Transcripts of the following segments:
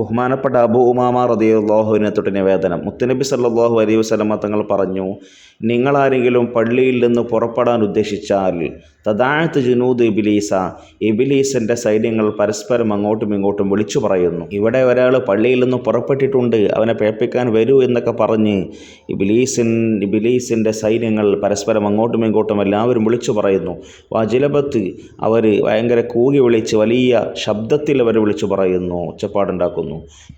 ബഹുമാനപ്പെട്ട അബു ഉമാമ റതിയുള്ളാഹുവിനെ തൊട്ട് നിവേദനം. മുത്തനബി സല്ലാഹു അലൈഹി വസ്ലമ തങ്ങൾ പറഞ്ഞു നിങ്ങളാരെങ്കിലും പള്ളിയിൽ നിന്ന് പുറപ്പെടാൻ ഉദ്ദേശിച്ചാൽ തദാഴത്ത് ജുനൂദ് ഇബിലീസ ഇബിലീസിന്റെ സൈന്യങ്ങൾ പരസ്പരം അങ്ങോട്ടും ഇങ്ങോട്ടും വിളിച്ചു പറയുന്നു. ഇവിടെ ഒരാൾ പള്ളിയിൽ നിന്ന് പുറപ്പെട്ടിട്ടുണ്ട് അവനെ പേപ്പിക്കാൻ വരൂ എന്നൊക്കെ പറഞ്ഞ് ഇബിലീസിൻ ഇബിലീസിന്റെ സൈന്യങ്ങൾ പരസ്പരം അങ്ങോട്ടും ഇങ്ങോട്ടും എല്ലാവരും വിളിച്ചു പറയുന്നു. വാജിലബത്ത് അവർ ഭയങ്കര കൂകി വിളിച്ച് വലിയ ശബ്ദത്തിൽ അവർ വിളിച്ചു പറയുന്നു. ഒച്ചപ്പാടുണ്ടാക്കുന്നു.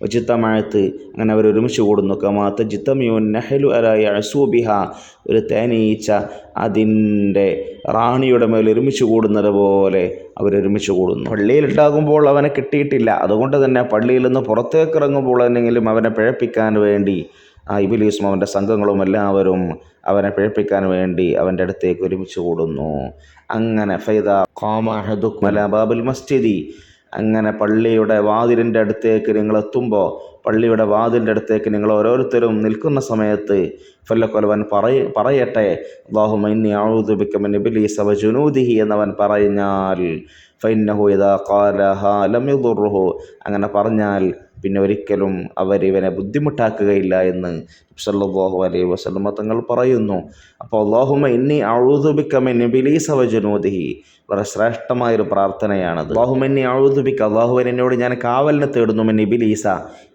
വജിത്തമഴത്ത് അങ്ങനെ അവർ ഒരുമിച്ച് കൂടുന്നു. കമാത്ത് ജിത്തമിയോൻ നെഹലു അലായ അസൂബിഹ ഒരു തേനീച്ച അതിന്റെ റാണിയുടെ മേൽ ഒരുമിച്ച് കൂടുന്നത് പോലെ അവരൊരുമിച്ച് കൂടുന്നു. പള്ളിയിലുണ്ടാകുമ്പോൾ അവനെ കിട്ടിയിട്ടില്ല. അതുകൊണ്ട് തന്നെ പള്ളിയിൽ നിന്ന് പുറത്തേക്ക് ഇറങ്ങുമ്പോൾ എന്നെങ്കിലും അവനെ പിഴപ്പിക്കാൻ വേണ്ടി ആ ഇബിലീസും അവന്റെ സംഘങ്ങളും എല്ലാവരും അവനെ പിഴപ്പിക്കാൻ വേണ്ടി അവന്റെ അടുത്തേക്ക് ഒരുമിച്ച് കൂടുന്നു. അങ്ങനെ ഫൈദ ഖാമഹദുക് മലബാബുൽ മസ്ജിദി അങ്ങനെ പള്ളിയുടെ വാതിലിന്റെ അടുത്തേക്ക് നിങ്ങൾ എത്തുമ്പോൾ പള്ളിയുടെ വാതിലിന്റെ അടുത്തേക്ക് നിങ്ങൾ ഓരോരുത്തരും നിൽക്കുന്ന സമയത്ത് ഫല്ലക്കൊലവൻ പറയ പറയട്ടെ. അള്ളാഹുമൈന്നി ഔദുബിക്കമൻ ഇബിലീസ വജുനൂദിഹി എന്നവൻ പറഞ്ഞാൽ ഫൈന്നഹു ഇദാ ഖാലഹ ലം യുദുറുഹു അങ്ങനെ പറഞ്ഞാൽ പിന്നെ ഒരിക്കലും അവരിവനെ ബുദ്ധിമുട്ടാക്കുകയില്ല എന്ന് സല്ലല്ലാഹു അലൈഹി വസല്ലമ തങ്ങൾ പറയുന്നു. അപ്പോൾ അള്ളാഹുമ ഇന്നി ഔദുബിക്കമൻ ഇബിലീസ വജുനൂദിഹി. വളരെ ശ്രേഷ്ഠമായൊരു പ്രാർത്ഥനയാണത്. അള്ളാഹുമന്നി അഴുതുബിക്ക അള്ളാഹുവൻ എന്നോട് ഞാൻ കാവലിനെ തേടുന്നു മെൻ ഇബിലീസ.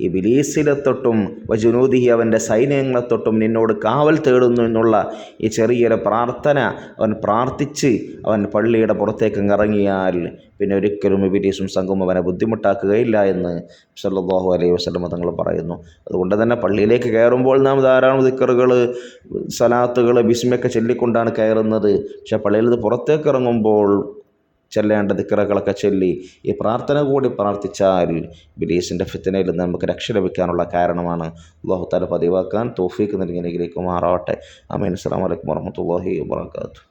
ഇബിലീസിലെ തൊട്ടും വജുനൂദിഹി അവന്റെ സൈന്യങ്ങളെ തൊട്ടും നിന്നോട് കാവൽ തേടുന്നു എന്നുള്ള ഈ ചെറിയൊരു പ്രാർത്ഥന അവൻ പ്രാർത്ഥിച്ച് അവൻ പള്ളിയുടെ പുറത്തേക്ക് ഇറങ്ങിയാൽ പിന്നെ ഒരിക്കലും ഇബിലീസും സംഘവും അവനെ ബുദ്ധിമുട്ടാക്കുകയില്ല എന്ന് സല്ലല്ലാഹു അലൈഹി വസല്ലമ തങ്ങൾ പറയുന്നു. അതുകൊണ്ട് തന്നെ പള്ളിയിലേക്ക് കയറുമ്പോൾ നാം ധാരാളം ദിക്കറുകൾ സലാത്തുകൾ ബിസ്മയൊക്കെ ചൊല്ലിക്കൊണ്ടാണ് കയറുന്നത്. പക്ഷേ പള്ളിയിൽ നിന്ന് പുറത്തേക്ക് ഇറങ്ങുമ്പോൾ ചെല്ലേണ്ട ദിക്കറകളൊക്കെ ചൊല്ലി ഈ പ്രാർത്ഥന കൂടി പ്രാർത്ഥിച്ചാൽ ബിലീസിന്റെ ഫിത്തനയിൽ നിന്ന് നമുക്ക് രക്ഷ ലഭിക്കാനുള്ള കാരണമാണ്. അല്ലാഹു തആല പതിവാക്കാൻ തോഫീക്ക് നൽകി അനുഗ്രഹിക്കുമാറാവട്ടെ. അമീൻ അസ്സാം വലൈക്കും വർഹമത്തല്ലാഹി വാത്തു